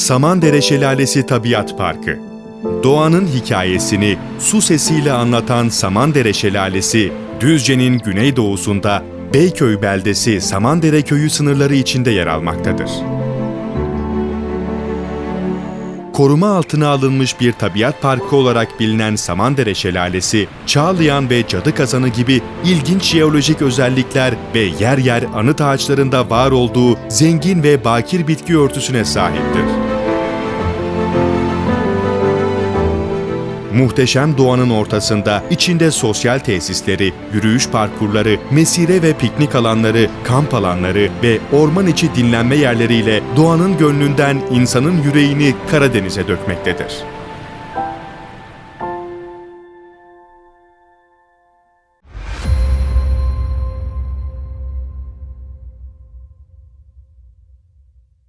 Samandere Şelalesi Tabiat Parkı Doğanın hikayesini su sesiyle anlatan Samandere Şelalesi, Düzce'nin güneydoğusunda Beyköy beldesi Samandere köyü sınırları içinde yer almaktadır. Koruma altına alınmış bir tabiat parkı olarak bilinen Samandere Şelalesi, Çağlayan ve Cadı Kazanı gibi ilginç jeolojik özellikler ve yer yer anıt ağaçlarında var olduğu zengin ve bakir bitki örtüsüne sahiptir. Muhteşem doğanın ortasında içinde sosyal tesisleri, yürüyüş parkurları, mesire ve piknik alanları, kamp alanları ve orman içi dinlenme yerleriyle doğanın gönlünden insanın yüreğini Karadeniz'e dökmektedir.